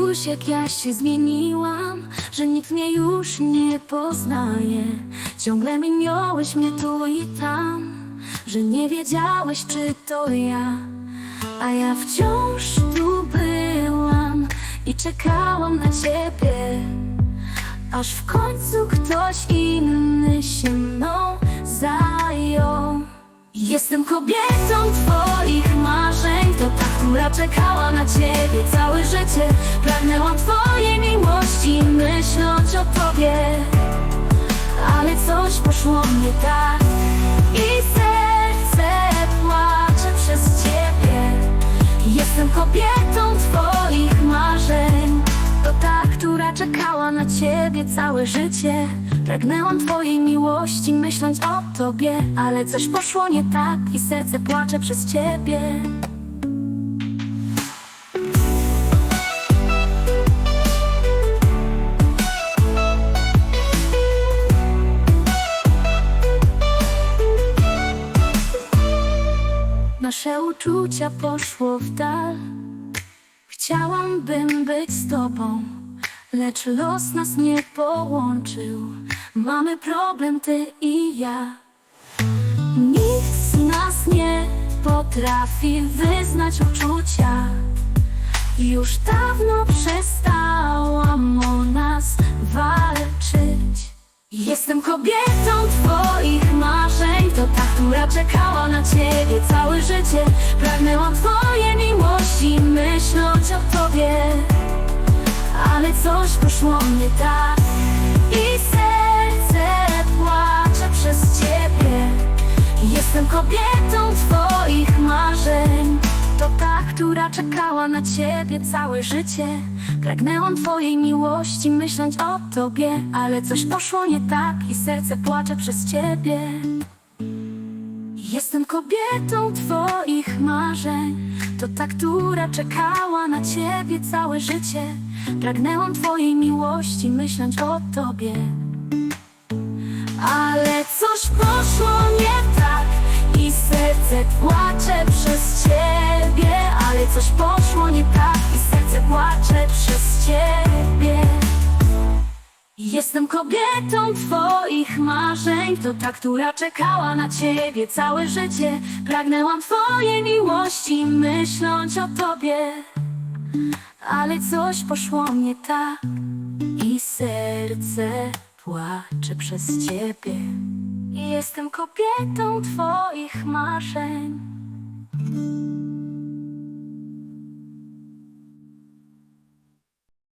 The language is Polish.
już jak ja się zmieniłam Że nikt mnie już nie poznaje. Ciągle minąłeś mnie tu i tam Że nie wiedziałeś czy to ja. A ja wciąż tu byłam I czekałam na ciebie. Aż w końcu ktoś inny się mną zajął. Jestem kobietą twoich marzeń To ta, która czekała na ciebie poszło nie tak I serce płacze przez ciebie. Jestem kobietą twoich marzeń. To ta, która czekała na ciebie całe życie. Pragnęłam twojej miłości, myśląc o tobie Ale coś poszło nie tak i serce płacze przez ciebie Nasze uczucia poszło w dal. Chciałam bym być z tobą Lecz los nas nie połączył. Mamy problem ty i ja. Nikt z nas nie potrafi wyznać uczucia. Już dawno przestałam o nas walczyć. Jestem kobietą twoich marzeń. To ta, która czekała na ciebie życie. Pragnęłam twojej miłości myśląc o tobie. Ale coś poszło nie tak. I serce płacze przez ciebie. Jestem kobietą twoich marzeń. To ta, która czekała na ciebie całe życie. Pragnęłam twojej miłości myśląc o tobie. Ale coś poszło nie tak i serce płacze przez ciebie Kobietą twoich marzeń. To ta, która czekała na ciebie całe życie. Pragnęłam twojej miłości myśląc o tobie. Ale coś poszło nie tak i serce płacze przez ciebie. Ale coś poszło nie tak i serce płacze przez ciebie Jestem kobietą twoich marzeń. To ta, która czekała na ciebie całe życie. Pragnęłam twojej miłości myśląc o tobie. Ale coś poszło nie tak i serce płacze przez ciebie. Jestem kobietą twoich marzeń